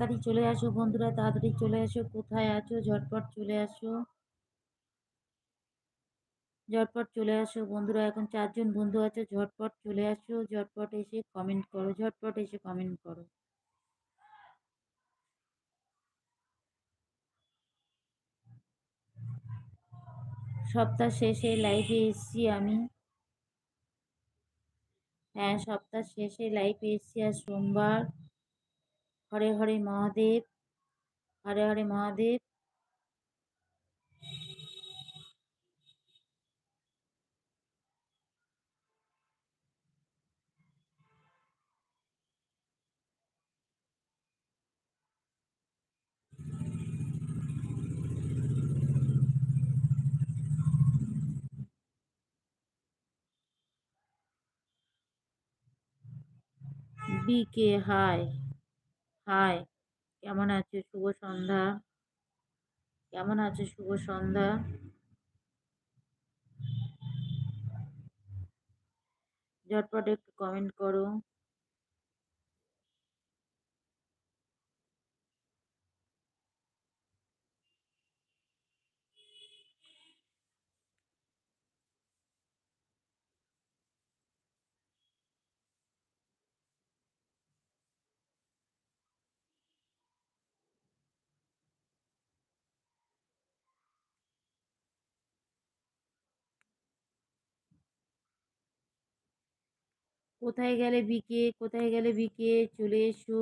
তাড়াতাড়ি চলে আসো বন্ধুরা, তাড়াতাড়ি চলে আসো। কোথায় আছো? ঝটপট চলে আসো। ঝটপট চলে আসো বন্ধুরা, এখন চারজন বন্ধু আছে। ঝটপট চলে আসো, ঝটপট এসে কমেন্ট করো, ঝটপট এসে কমেন্ট করো। সপ্তাহ শেষে লাইভে এসছি আমি। হ্যাঁ সপ্তাহ শেষে লাইভে এসছি আর সোমবার। হরে হরে মহাদেব হরে হরে মহাদেব বিকে হাই hi কেমন আছে? শুভ সন্ধ্যা। কেমন আছে? শুভ সন্ধ্যা। ঝটপট একটু কমেন্ট করো। কোথায় গেলে বিকে কোথায় গেলে বিকে চলে এসো।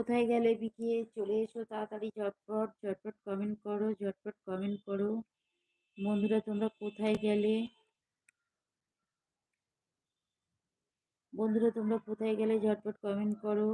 কোথায় গেলে বিকিয়ে চলে এসো তাড়াতাড়ি, ঝটপট ঝটপট কমেন্ট করো, ঝটপট কমেন্ট করো। বন্ধুরা, তোমরা কোথায় গেলে? বন্ধুরা, তোমরা কোথায় গেলে? ঝটপট কমেন্ট করো।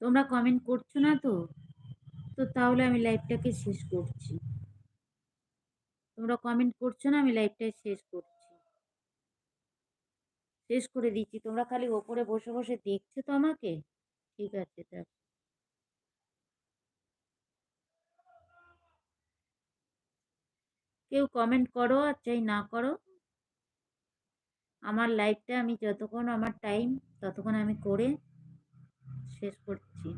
তোমরা কমেন্ট করছ না তো? তো তাহলে আমি লাইভটাকে শেষ করছি। তোমরা কমেন্ট করছ না, আমি লাইভটা শেষ করছি। শেষ করে দিচ্ছি। তোমরা খালি ওপরে বসে বসে দেখছ তো আমাকে? ঠিক আছে, তা। কেউ কমেন্ট করো আর চাই না করো। আমার লাইফটা আমি যতক্ষণ আমার টাইম ততক্ষণ আমি করে শেষ করছি